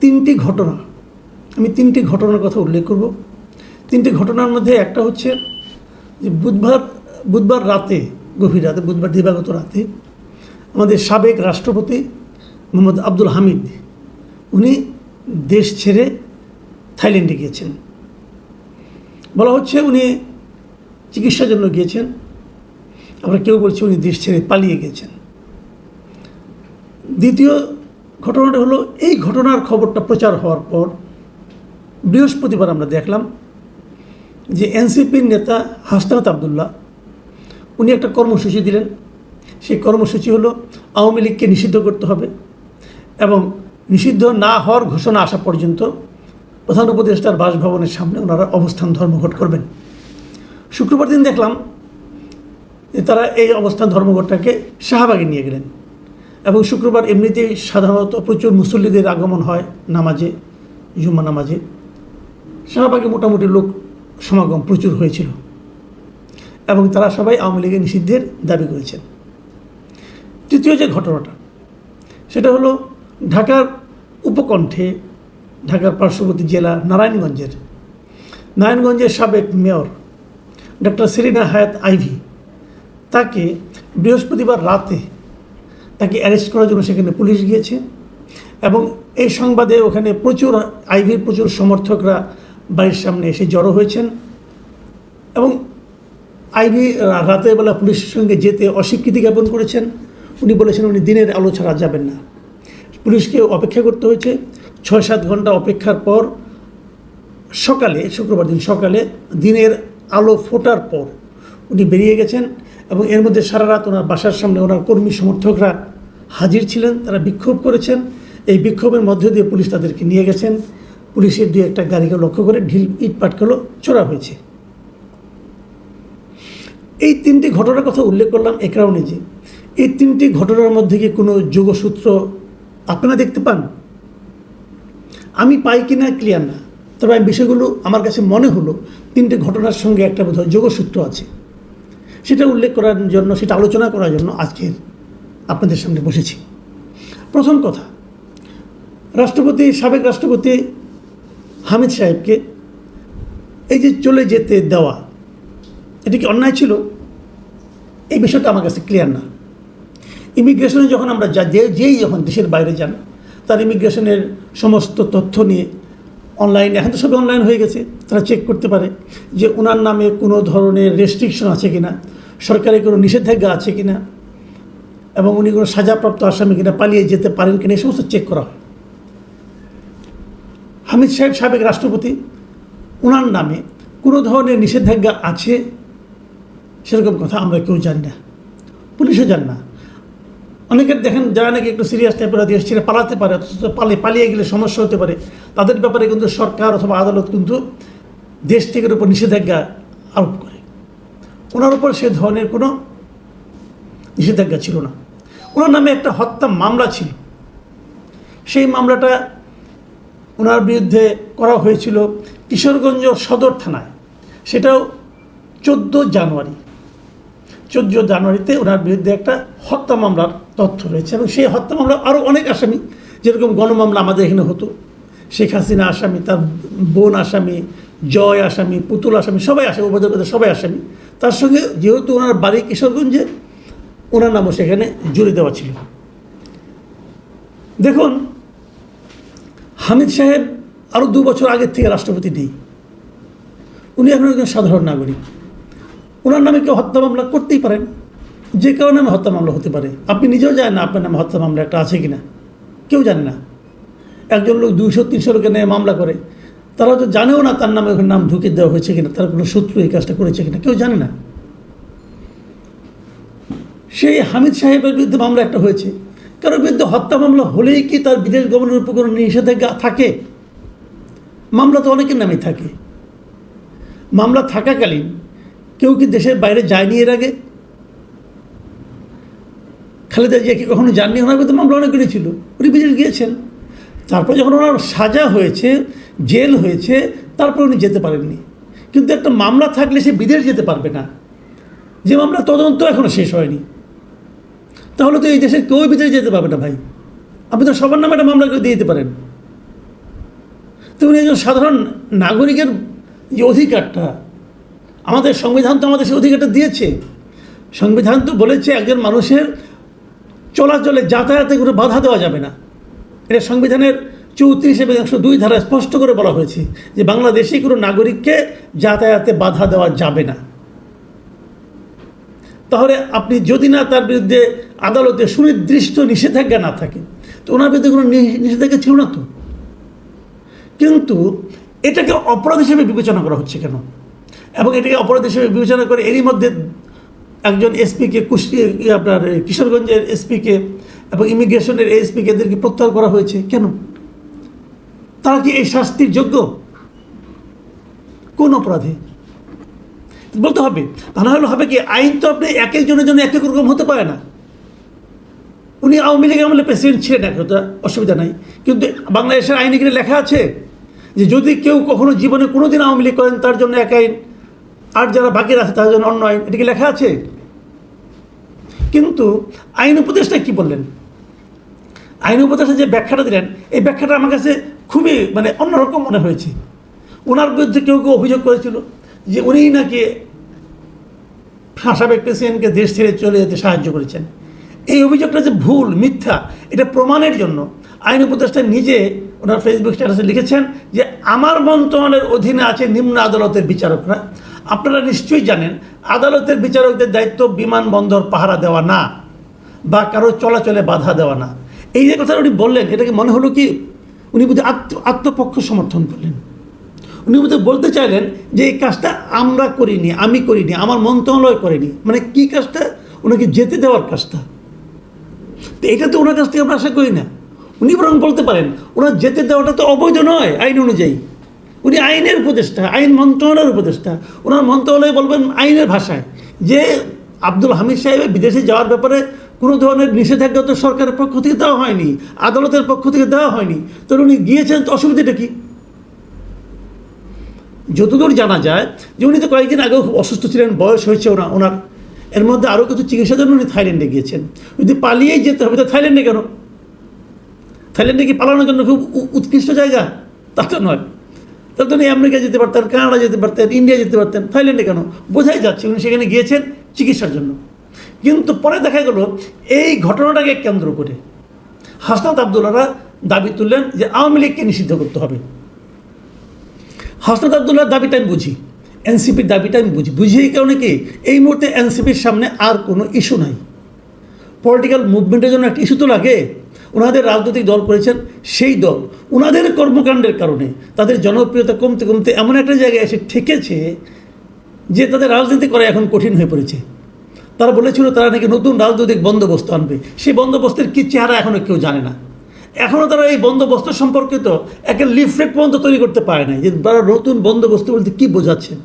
তিনটি ঘটনা, আমি তিনটি ঘটনার কথা উল্লেখ করব। তিনটি ঘটনার মধ্যে একটা হচ্ছে যে বুধবার বুধবার রাতে, গভীর রাতে, বুধবার দিবাগত রাতে আমাদের সাবেক রাষ্ট্রপতি মোহাম্মদ আব্দুল হামিদ, উনি দেশ ছেড়ে থাইল্যান্ডে গিয়েছেন। বলা হচ্ছে উনি চিকিৎসার জন্য গিয়েছেন। আবার কেউ বলছে উনি দেশ ছেড়ে পালিয়ে গেছেন দ্বিতীয় ঘটনাটা হলো, এই ঘটনার খবরটা প্রচার হওয়ার পর বৃহস্পতিবার আমরা দেখলাম যে এনসিপির নেতা হাসনাত আবদুল্লাহ, উনি একটা কর্মসূচি দিলেন। সেই কর্মসূচি হলো আওয়ামী লীগকে নিষিদ্ধ করতে হবে এবং নিষিদ্ধ না হওয়ার ঘোষণা আসা পর্যন্ত প্রধান উপদেষ্টার বাসভবনের সামনে ওনারা অবস্থান ধর্মঘট করবেন। শুক্রবার দিন দেখলাম তারা এই অবস্থান ধর্মঘটটাকে শাহবাগে নিয়ে গেলেন। এবং শুক্রবার এমনিতেই সাধারণত প্রচুর মুসল্লিদের আগমন হয় নামাজে জুম্মা নামাজে। শাহবাগে মোটামুটি লোক সমাগম প্রচুর হয়েছিল এবং তারা সবাই আওয়ামী লীগের নিষিদ্ধের দাবি করেছেন। তৃতীয় যে ঘটনাটা, সেটা হলো ঢাকার উপকণ্ঠে ঢাকার পার্শ্ববর্তী জেলা নারায়ণগঞ্জের নারায়ণগঞ্জের সাবেক মেয়র ডক্টর সেরিনা হায়াত আইভি তাকে বৃহস্পতিবার রাতে তাকে অ্যারেস্ট করার জন্য সেখানে পুলিশ গিয়েছে। এবং এই সংবাদে ওখানে প্রচুর আইভির প্রচুর সমর্থকরা বাড়ির সামনে এসে জড়ো হয়েছেন। এবং আইভি রাতের বেলা পুলিশের সঙ্গে যেতে অস্বীকৃতি জ্ঞাপন করেছেন। উনি বলেছেন, উনি দিনের আলো ছাড়া যাবেন না। পুলিশকে অপেক্ষা করতে হয়েছে। ছয় সাত ঘণ্টা অপেক্ষার পর সকালে, শুক্রবার দিন সকালে দিনের আলো ফোটার পর উনি বেরিয়ে গেছেন। এবং এর মধ্যে সারা রাত ওনার বাসার সামনে ওনার কর্মী সমর্থকরা হাজির ছিলেন, তারা বিক্ষোভ করেছেন। এই বিক্ষোভের মধ্য দিয়ে পুলিশ তাদেরকে নিয়ে গেছেন। পুলিশের দুই একটা গাড়িকে লক্ষ্য করে ঢিল ইট পাটকেলো চোরা হয়েছে। এই তিনটি ঘটনার কথা উল্লেখ করলাম এ কারণে যে, এই তিনটি ঘটনার মধ্যে কি কোনো যোগসূত্র আপনারা দেখতে পান? আমি পাই কি না ক্লিয়ার না। তবে আমি বিষয়গুলো আমার কাছে মনে হলো, তিনটে ঘটনার সঙ্গে একটা বোধহয় যোগসূত্র আছে। সেটা উল্লেখ করার জন্য, সেটা আলোচনা করার জন্য আজকের আপনাদের সামনে বসেছি। প্রথম কথা, রাষ্ট্রপতি, সাবেক রাষ্ট্রপতি হামিদ সাহেবকে এই যে চলে যেতে দেওয়া, এটা কি অন্যায় ছিল? এই বিষয়টা আমার কাছে ক্লিয়ার না। ইমিগ্রেশনে যখন আমরা যা, যে, যেই যখন দেশের বাইরে যান, তার ইমিগ্রেশনের সমস্ত তথ্য নিয়ে অনলাইন এখন তো সবই অনলাইন হয়ে গেছে, তারা চেক করতে পারে যে ওনার নামে কোনো ধরনের রেস্ট্রিকশন আছে কিনা। সরকারি কোনো নিষেধাজ্ঞা আছে কিনা? এবং উনি কোনো সাজাপ্রাপ্ত আসামি কিনা পালিয়ে যেতে পারেন কিনা, এই সমস্ত চেক করা হয়। হামিদ সাহেব সাবেক রাষ্ট্রপতি ওনার নামে কোনো ধরনের নিষেধাজ্ঞা আছে? সেরকম কথা আমরা কেউ জানি না। পুলিশও জানে না। অনেকের দেখেন যারা নাকি একটু সিরিয়াস টাইপের দেশ ছেড়ে পালাতে পারে, অথচ পালিয়ে পালিয়ে গেলে সমস্যা হতে পারে। তাদের ব্যাপারে কিন্তু সরকার অথবা আদালত কিন্তু দেশ থেকে উপর নিষেধাজ্ঞা আরোপ ওনার উপর সে ধরনের কোনো নিষেধাজ্ঞা ছিল না। ওনার নামে একটা হত্যা মামলা ছিল। সেই মামলাটা ওনার বিরুদ্ধে করা হয়েছিল কিশোরগঞ্জ সদর থানায়। সেটাও চোদ্দ জানুয়ারি। চোদ্দ জানুয়ারিতে ওনার বিরুদ্ধে একটা হত্যা মামলার তথ্য রয়েছে এবং সেই হত্যা মামলা আরও অনেক আসামি, যেরকম গণমামলা আমাদের এখানে হতো। শেখ হাসিনা আসামি, তার বোন আসামি জয় আসামি, পুতুল আসামি, সবাই আসামি উপজাতিদের সবাই আসামি। তার সঙ্গে যেহেতু ওনার বাড়ি কিশোরগঞ্জে, ওনার নামও সেখানে জুড়ে দেওয়া ছিল। দেখুন, হামিদ সাহেব আরও দু বছর আগের থেকে রাষ্ট্রপতি নেই। উনি এখন একজন সাধারণ নাগরিক। ওনার নামে কেউ হত্যা মামলা করতেই পারেন। যে কারও নামে হত্যা মামলা হতে পারে। আপনি নিজেও জানেন না আপনার নামে হত্যা মামলা একটা আছে কিনা। কেউ জানে না। একজন লোক দুইশো, তিনশো লোকের নামে মামলা করে। তারা তো জানেও না তার নামে নাম ঢুকে দেওয়া হয়েছে কিনা, তার কোনো শত্রু এই কাজটা করেছে কিনা, কেউ জানে না। সেই হামিদ সাহেবের বিরুদ্ধে মামলা একটা হয়েছে। কারোর বিরুদ্ধে হত্যা মামলা হলেই কি তার বিদেশ গমনের উপর কোনো নিষেধাজ্ঞা থাকে? মামলা তো অনেকের নামে থাকে। মামলা থাকাকালীন কেউ কি দেশের বাইরে যায়নি এর আগে? খালেদা জিয়া কি কখনো যাননি? ওনার বিরুদ্ধে মামলা অনেকগুলি ছিল উনি বিদেশ গিয়েছেন। তারপর যখন ওনার সাজা হয়েছে জেল হয়েছে, তারপর উনি যেতে পারেননি। কিন্তু একটা মামলা থাকলে সে বিদেশ যেতে পারবে না। যে মামলা তদন্ত এখনও শেষ হয়নি। তাহলে তো এই দেশের কেউ বিদেশে যেতে পারবে না ভাই। আপনি তো সবার নামে একটা মামলা করে দিয়ে দিতে পারেন। তো উনি একজন সাধারণ নাগরিকের যে অধিকারটা, আমাদের সংবিধান তো আমাদের সেই অধিকারটা দিয়েছে। সংবিধান তো বলেছে একজন মানুষের চলাচলে যাতায়াতে কোনো বাধা দেওয়া যাবে না। এটা সংবিধানের চৌত্রিশ এবং একশো দুই ধারা স্পষ্ট করে বলা হয়েছে যে বাংলাদেশি কোনো নাগরিককে যাতায়াতে বাধা দেওয়া যাবে না। তাহলে আপনি যদি না তার বিরুদ্ধে আদালতে সুনির্দিষ্ট নিষেধাজ্ঞা না থাকে, তো ওনার বিরুদ্ধে কোনো নিষেধাজ্ঞা ছিল না তো? কিন্তু এটাকে অপরাধ হিসেবে বিবেচনা করা হচ্ছে কেন? এবং এটাকে অপরাধ হিসেবে বিবেচনা করে এরই মধ্যে একজন এসপিকে কুষ্টি, আপনার কিশোরগঞ্জের এসপিকে এবং ইমিগ্রেশনের এসপিকে এদেরকে প্রত্যাহার করা হয়েছে কেন? তারা কি এই শাস্তির যোগ্য? কোন অপরাধে? বলতে হবে, তা না হলে হবে কি, আইন তো আপনি এক একজনের জন্য এক এক রকম হতে পারে না। উনি আওয়ামী লীগ আমলে প্রেসিডেন্ট ছিলেন এক কথা অসুবিধা নাই। কিন্তু বাংলাদেশের আইনে কি লেখা আছে যে যদি কেউ কখনো জীবনে কোনো দিন আওয়ামী লীগ করেন, তার জন্য এক আইন, আর যারা বাকি আছে তার জন্য অন্য আইন, এটা কি লেখা আছে? কিন্তু আইন উপদেষ্টা কি বললেন? আইন উপদেষ্টা যে ব্যাখ্যাটা দিলেন, এই ব্যাখ্যাটা আমার কাছে খুবই মানে অন্যরকম মনে হয়েছে। ওনার বিরুদ্ধে কেউ কেউ অভিযোগ করেছিল যে উনিই নাকি সাবেক প্রেসিডেন্টকে দেশ ছেড়ে চলে যেতে সাহায্য করেছেন। এই অভিযোগটা যে ভুল, মিথ্যা, এটা প্রমাণের জন্য আইন উপদেষ্টা নিজে ওনার ফেসবুক স্ট্যাটাসে লিখেছেন যে, আমার মন্ত্রণালয়ের অধীনে আছে নিম্ন আদালতের বিচারকরা। আপনারা নিশ্চয়ই জানেন, আদালতের বিচারকদের দায়িত্ব বিমানবন্দর পাহারা দেওয়া না বা কারও চলাচলে বাধা দেওয়া না। এই যে কথা উনি বললেন, এটাকে মনে হলো কি উনি বুঝে আত্ম, আত্মপক্ষ সমর্থন করলেন। উনি বোধহয় বলতে চাইলেন যে, এই কাজটা আমরা করিনি, আমি করিনি, আমার মন্ত্রণালয় করেনি। মানে কি কাজটা? ওনাকে যেতে দেওয়ার কাজটা। তো এটা তো ওনার কাছ থেকে আমরা আশা করি না। উনি বরং বলতে পারেন, ওনার যেতে দেওয়াটা তো অবৈধ নয় আইন অনুযায়ী। উনি আইনের উপদেষ্টা, আইন মন্ত্রণালয়ের উপদেষ্টা। ওনার মন্ত্রণালয় বলবেন আইনের ভাষায় যে, আব্দুল হামিদ সাহেবের বিদেশে যাওয়ার ব্যাপারে কোনো ধরনের নিষেধাজ্ঞা তো সরকারের পক্ষ থেকে দেওয়া হয়নি, আদালতের পক্ষ থেকে দেওয়া হয়নি। তো উনি গিয়েছেন, তো অসুবিধাটা কী? যতদূর জানা যায় যে উনি তো কয়েকদিন আগেও অসুস্থ ছিলেন, বয়স হয়েছে ওনা ওনার। এর মধ্যে আরও কিছু চিকিৎসার জন্য উনি থাইল্যান্ডে গিয়েছেন। যদি পালিয়েই যেতে হবে, তো থাইল্যান্ডে কেন? থাইল্যান্ডে কি পালানোর জন্য খুব উৎকৃষ্ট জায়গা? তা তো নয়। তাহলে উনি আমেরিকা যেতে পারতেন, কানাডা যেতে পারতেন, ইন্ডিয়া যেতে পারতেন, থাইল্যান্ডে কেন? বোঝাই যাচ্ছে উনি সেখানে গিয়েছেন চিকিৎসার জন্য। কিন্তু পরে দেখা গেল এই ঘটনাটাকে কেন্দ্র করে হাসনাত আবদুল্লারা দাবি তুললেন যে আওয়ামী লীগকে নিষিদ্ধ করতে হবে। হাসনাত আবদুল্লার দাবিটা আমি বুঝি, এনসিপির দাবিটা আমি বুঝি। বুঝি এই কারণে কি? এই মুহূর্তে এনসিপির সামনে আর কোনো ইস্যু নাই। পলিটিক্যাল মুভমেন্টের জন্য একটা ইস্যু তো লাগে। ওনাদের রাজনৈতিক দল করেছেন সেই দল। ওনাদের কর্মকাণ্ডের কারণে তাদের জনপ্রিয়তা কমতে কমতে এমন একটা জায়গায় এসে ঠেকেছে যে তাদের রাজনীতি করা এখন কঠিন হয়ে পড়েছে। তারা বলেছিল তারা নাকি নতুন রাজনৈতিক বন্দোবস্ত আনবে। সেই বন্দোবস্তের কী চেহারা এখনও কেউ জানে না। এখনও তারা এই বন্দোবস্ত সম্পর্কিত একটা লিফলেট পর্যন্ত তৈরি করতে পারে নাই যে তারা নতুন বন্দোবস্ত বলতে কী বোঝাচ্ছেন।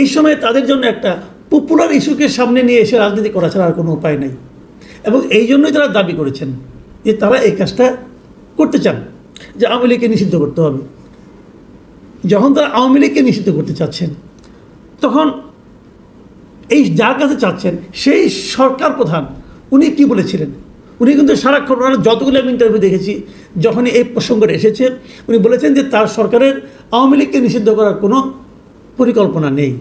এই সময় তাদের জন্য একটা পপুলার ইস্যুকে সামনে নিয়ে এসে রাজনীতি করা ছাড়া আর কোনো উপায় নেই। এবং এই জন্যই তারা দাবি করেছেন যে তারা এই কাজটা করতে চান, যে আওয়ামী লীগকে নিষিদ্ধ করতে হবে। যখন তারা আওয়ামী লীগকে নিষিদ্ধ করতে চাচ্ছেন, তখন এই যার কাছে চাচ্ছেন, সেই সরকার প্রধান, উনি কি বলেছিলেন? উনি কিন্তু সারাক্ষণ ওনার যতগুলো আমি ইন্টারভিউ দেখেছি, যখনই এই প্রসঙ্গটা এসেছে, উনি বলেছেন যে তার সরকারের আওয়ামী লীগকে নিষিদ্ধ করার কোনো পরিকল্পনা নেই।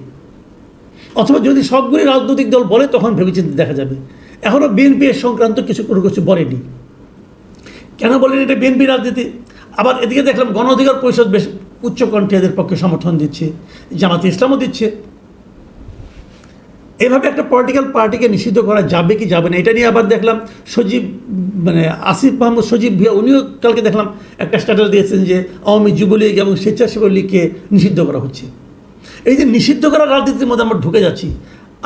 অথবা যদি সবগুলি রাজনৈতিক দল বলে, তখন ভেবেচিন্তে দেখা যাবে। এখনও বিএনপি এর সংক্রান্ত কিছু কোনো কিছু বলেনি। কেন বলেন? এটা বিএনপি রাজনীতি। আবার এদিকে দেখলাম গণ অধিকার পরিষদ বেশ উচ্চকণ্ঠে এদের পক্ষে সমর্থন দিচ্ছে, জামাতে ইসলামও দিচ্ছে। এভাবে একটা পলিটিক্যাল পার্টিকে নিষিদ্ধ করা যাবে কি যাবে না, এটা নিয়ে আবার দেখলাম সজীব মানে আসিফ মাহমুদ সজীব ভিয়া উনিও কালকে দেখলাম একটা স্ট্যাটাস দিয়েছেন যে আওয়ামী যুবলীগ এবং স্বেচ্ছাসেবক লীগকে নিষিদ্ধ করা হচ্ছে। এই যে নিষিদ্ধ করা রাজনীতির মধ্যে আমরা ঢুকে যাচ্ছি,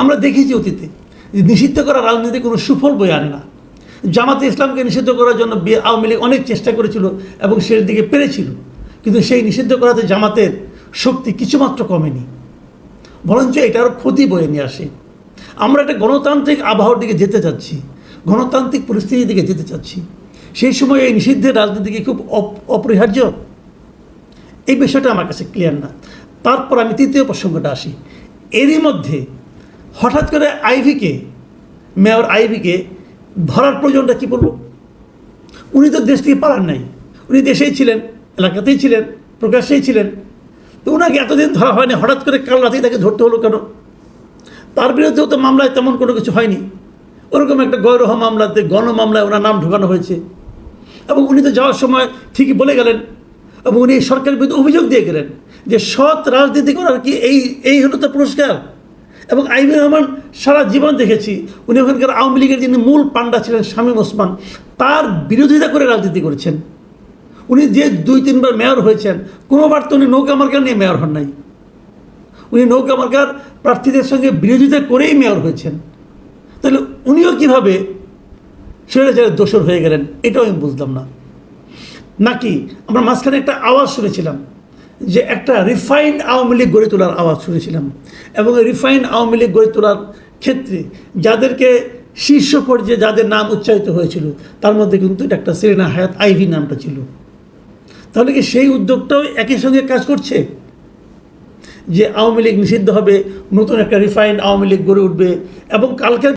আমরা দেখেছি অতীতে যে নিষিদ্ধ করা রাজনীতি কোনো সুফল বয়ে আনে না। জামাতে ইসলামকে নিষিদ্ধ করার জন্য আওয়ামী লীগ অনেক চেষ্টা করেছিল এবং শেষ দিকে পেরেছিল, কিন্তু সেই নিষিদ্ধ করাতে জামাতের শক্তি কিছুমাত্র কমেনি। বরঞ্চ এটা আরও ক্ষতি বয়ে নিয়ে আসে। আমরা একটা গণতান্ত্রিক আবহাওয়ার দিকে যেতে চাচ্ছি, গণতান্ত্রিক পরিস্থিতির দিকে যেতে চাচ্ছি। সেই সময় এই নিষিদ্ধের রাজনীতি কি খুব অপ- অপরিহার্য? এই বিষয়টা আমার কাছে ক্লিয়ার না। তারপর আমি তৃতীয় প্রসঙ্গটা আসি। এরই মধ্যে হঠাৎ করে আইভিকে, মেয়র আইভিকে ধরার প্রয়োজনটা কী করল উনি তো দেশ থেকে পালান নাই। উনি দেশেই ছিলেন, এলাকাতেই ছিলেন, প্রকাশ্যেই ছিলেন। তো ওনাকে এতদিন ধরা হয়নি, হঠাৎ করে কাল রাতেই তাকে ধরতে হলো কেন? তার বিরুদ্ধেও তো মামলায় তেমন কোনো কিছু হয়নি। ওরকম একটা গৌরহ মামলাতে গণ মামলায় ওনার নাম ঢোকানো হয়েছে। এবং উনি তো যাওয়ার সময় ঠিকই বলে গেলেন এবং উনি সরকারের বিরুদ্ধে অভিযোগ দিয়ে গেলেন যে সৎ রাজনীতি করার কি এই এই হলো তো পুরস্কার। এবং আইবি রহমান সারা জীবন দেখেছি, উনি ওখানকার আওয়ামী লীগের যিনি মূল পাণ্ডা ছিলেন শামীম ওসমান, তার বিরোধিতা করে রাজনীতি করেছেন। উনি যে দুই, তিনবার মেয়র হয়েছেন, কোনোবার তো উনি নৌকা মার্কার নিয়ে মেয়র হন নাই। উনি নৌকা মার্কার প্রার্থীদের সঙ্গে বিরোধিতা করেই মেয়র হয়েছেন। তাহলে উনিও কীভাবে স্বৈরাচারের দোষর হয়ে গেলেন, এটাও আমি বুঝলাম না। নাকি আমরা মাঝখানে একটা আওয়াজ শুনেছিলাম যে একটা রিফাইন্ড আওয়ামী লীগ গড়ে তোলার আওয়াজ শুনেছিলাম এবং রিফাইন্ড আওয়ামী লীগ গড়ে তোলার ক্ষেত্রে যাদেরকে শীর্ষ পর্যায়ে যাদের নাম উচ্চারিত হয়েছিল, তার মধ্যে কিন্তু ডাক্তার সেরিনা হায়াত আইভি নামটা ছিল। তাহলে কি সেই উদ্যোগটাও একই সঙ্গে কাজ করছে? যে আওয়ামী লীগ নিষিদ্ধ হবে নতুন একটা রিফাইন্ড আওয়ামী লীগ গড়ে উঠবে এবং কালকের